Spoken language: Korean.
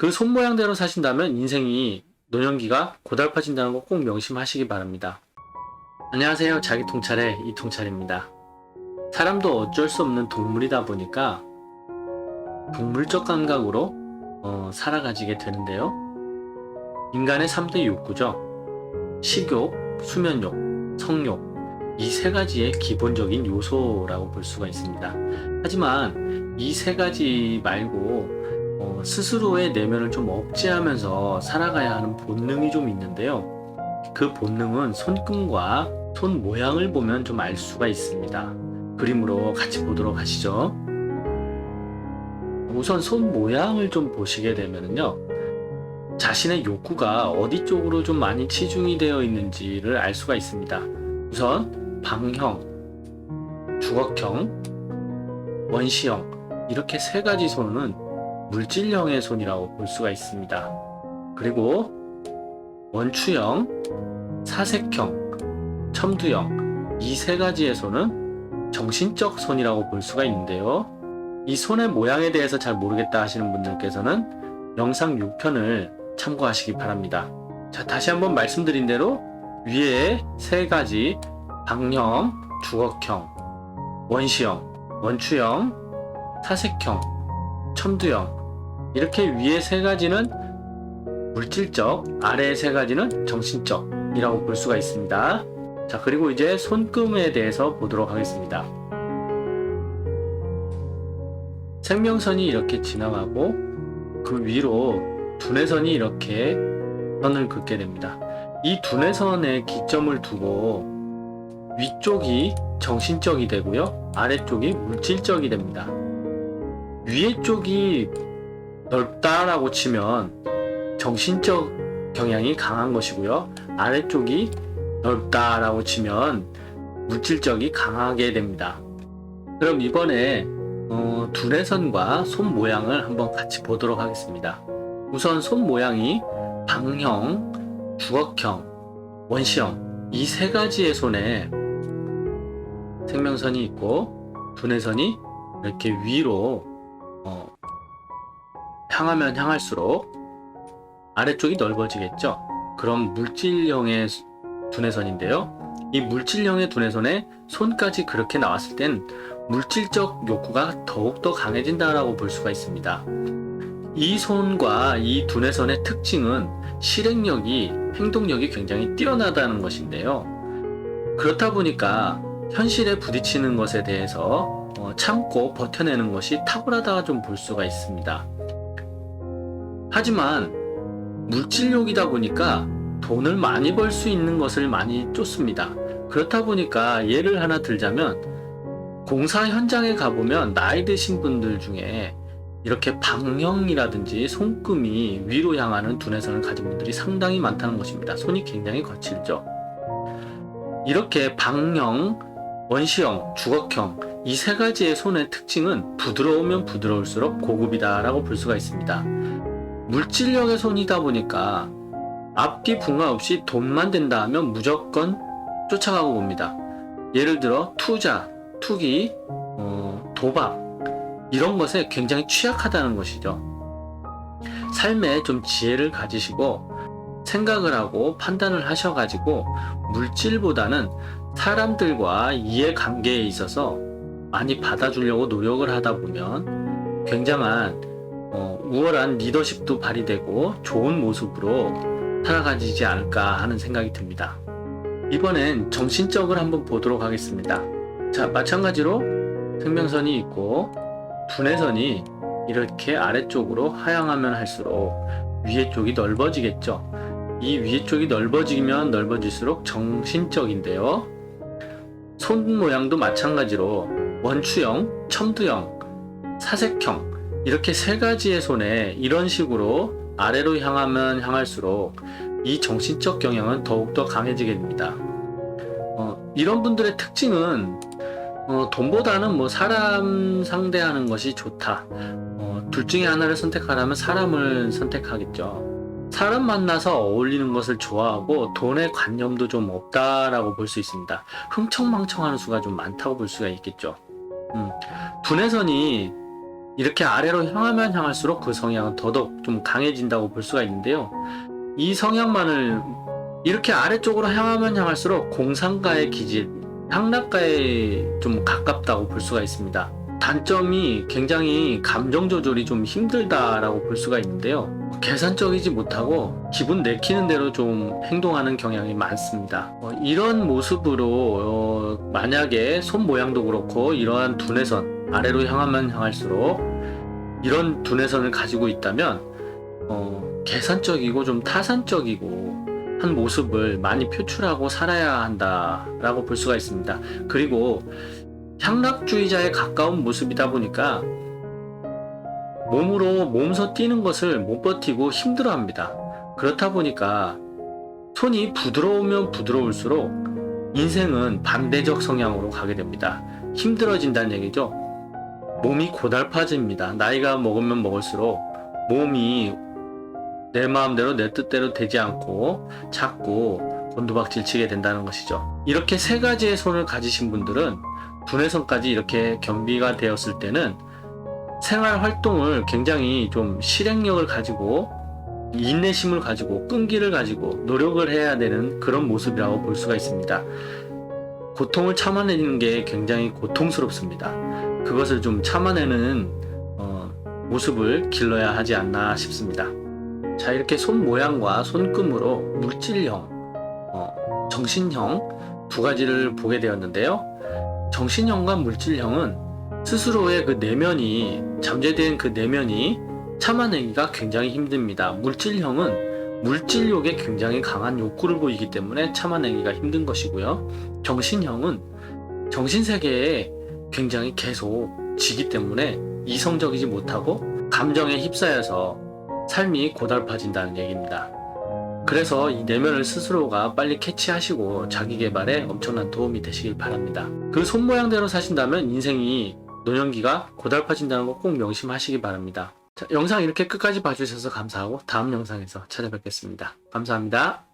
그 손 모양대로 사신다면 인생이 노년기가 고달파진다는 거 꼭 명심하시기 바랍니다. 안녕하세요. 자기 통찰의 이통찰입니다. 사람도 어쩔 수 없는 동물이다 보니까 동물적 감각으로 어, 살아가지게 되는데요. 인간의 3대 욕구죠. 식욕, 수면욕, 성욕. 이 세 가지의 기본적인 요소라고 볼 수가 있습니다. 하지만 이 세 가지 말고 어, 스스로의 내면을 좀 억제하면서 살아가야 하는 본능이 좀 있는데요. 그 본능은 손금과 손 모양을 보면 좀 알 수가 있습니다. 그림으로 같이 보도록 하시죠. 우선 손 모양을 좀 보시게 되면요. 자신의 욕구가 어디 쪽으로 좀 많이 치중이 되어 있는지를 알 수가 있습니다. 우선 방형, 주걱형, 원시형 이렇게 세 가지 손은 물질형의 손이라고 볼 수가 있습니다. 그리고 원추형, 사색형, 첨두형 이 세 가지의 손은 정신적 손이라고 볼 수가 있는데요. 이 손의 모양에 대해서 잘 모르겠다 하시는 분들께서는 영상 6편을 참고하시기 바랍니다. 자, 다시 한번 말씀드린 대로 위에 세 가지 방형, 주걱형, 원시형, 원추형, 사색형, 첨두형 이렇게 위에 세 가지는 물질적, 아래 세 가지는 정신적이라고 볼 수가 있습니다. 자, 그리고 이제 손금에 대해서 보도록 하겠습니다. 생명선이 이렇게 지나가고 그 위로 두뇌선이 이렇게 선을 긋게 됩니다. 이 두뇌선에 기점을 두고 위쪽이 정신적이 되고요. 아래쪽이 물질적이 됩니다. 위에 쪽이 넓다라고 치면 정신적 경향이 강한 것이고요. 아래쪽이 넓다라고 치면 물질적이 강하게 됩니다. 그럼 이번에 어, 두뇌선과 손 모양을 한번 같이 보도록 하겠습니다. 우선 손 모양이 방형, 주걱형, 원시형 이 세 가지의 손에 생명선이 있고 두뇌선이 이렇게 위로 어, 향하면 향할수록 아래쪽이 넓어지겠죠. 그럼 물질형의 두뇌선인데요. 이 물질형의 두뇌선에 손까지 그렇게 나왔을 땐 물질적 욕구가 더욱더 강해진다라고 볼 수가 있습니다. 이 손과 이 두뇌선의 특징은 실행력이, 행동력이 굉장히 뛰어나다는 것인데요. 그렇다 보니까 현실에 부딪히는 것에 대해서 어, 참고 버텨내는 것이 탁월하다 좀 볼 수가 있습니다. 하지만 물질욕이다 보니까 돈을 많이 벌 수 있는 것을 많이 쫓습니다. 그렇다 보니까 예를 하나 들자면 공사 현장에 가보면 나이 드신 분들 중에 이렇게 방형이라든지 손금이 위로 향하는 두뇌선을 가진 분들이 상당히 많다는 것입니다. 손이 굉장히 거칠죠. 이렇게 방형, 원시형, 주걱형 이 세 가지의 손의 특징은 부드러우면 부드러울수록 고급이다라고 볼 수가 있습니다. 물질력의 손이다 보니까 앞뒤 분가 없이 돈만 된다 하면 무조건 쫓아가고 봅니다. 예를 들어 투자, 투기, 어, 도박 이런 것에 굉장히 취약하다는 것이죠. 삶에 좀 지혜를 가지시고 생각을 하고 판단을 하셔가지고 물질보다는 사람들과 이해관계에 있어서 많이 받아주려고 노력을 하다 보면 굉장한 어, 우월한 리더십도 발휘되고 좋은 모습으로 살아가지지 않을까 하는 생각이 듭니다. 이번엔 정신적을 한번 보도록 하겠습니다. 자, 마찬가지로 생명선이 있고 두뇌선이 이렇게 아래쪽으로 하향하면 할수록 위에 쪽이 넓어지겠죠. 이 위에 쪽이 넓어지면 넓어질수록 정신적인데요. 손 모양도 마찬가지로 원추형, 첨두형, 사색형 이렇게 세 가지의 손에 이런 식으로 아래로 향하면 향할수록 이 정신적 경향은 더욱더 강해지게 됩니다. 어, 이런 분들의 특징은 어, 돈보다는 뭐 사람 상대하는 것이 좋다. 어, 둘 중에 하나를 선택하라면 사람을 선택하겠죠. 사람 만나서 어울리는 것을 좋아하고 돈에 관념도 좀 없다라고 볼 수 있습니다. 흥청망청하는 수가 좀 많다고 볼 수가 있겠죠. 음, 두뇌선이 이렇게 아래로 향하면 향할수록 그 성향은 더더욱 좀 강해진다고 볼 수가 있는데요. 이 성향만을 이렇게 아래쪽으로 향하면 향할수록 공상가의 기질, 향락가에 좀 가깝다고 볼 수가 있습니다. 단점이 굉장히 감정 조절이 좀 힘들다라고 볼 수가 있는데요. 계산적이지 못하고 기분 내키는 대로 좀 행동하는 경향이 많습니다. 어, 이런 모습으로 어, 만약에 손 모양도 그렇고 이러한 두뇌선 아래로 향하면 향할수록 이런 두뇌선을 가지고 있다면 어, 계산적이고 좀 타산적이고 한 모습을 많이 표출하고 살아야 한다라고 볼 수가 있습니다. 그리고 향락주의자에 가까운 모습이다 보니까 몸으로 몸서 뛰는 것을 못 버티고 힘들어 합니다. 그렇다 보니까 손이 부드러우면 부드러울수록 인생은 반대적 성향으로 가게 됩니다. 힘들어진다는 얘기죠. 몸이 고달파집니다. 나이가 먹으면 먹을수록 몸이 내 마음대로 내 뜻대로 되지 않고 자꾸 곤두박질 치게 된다는 것이죠. 이렇게 세 가지의 손을 가지신 분들은 분해선까지 이렇게 겸비가 되었을 때는 생활 활동을 굉장히 좀 실행력을 가지고 인내심을 가지고 끈기를 가지고 노력을 해야 되는 그런 모습이라고 볼 수가 있습니다. 고통을 참아내는 게 굉장히 고통스럽습니다. 그것을 좀 참아내는 어, 모습을 길러야 하지 않나 싶습니다. 자 이렇게 손 모양과 손금으로 물질형, 어, 정신형 두 가지를 보게 되었는데요. 정신형과 물질형은 스스로의 그 내면이 잠재된 그 내면이 참아내기가 굉장히 힘듭니다. 물질형은 물질욕에 굉장히 강한 욕구를 보이기 때문에 참아내기가 힘든 것이고요. 정신형은 정신세계에 굉장히 계속 지기 때문에 이성적이지 못하고 감정에 휩싸여서 삶이 고달파진다는 얘기입니다. 그래서 이 내면을 스스로가 빨리 캐치하시고 자기 개발에 엄청난 도움이 되시길 바랍니다. 그 손 모양대로 사신다면 인생이 노년기가 고달파진다는 거 꼭 명심하시기 바랍니다. 자, 영상 이렇게 끝까지 봐주셔서 감사하고 다음 영상에서 찾아뵙겠습니다. 감사합니다.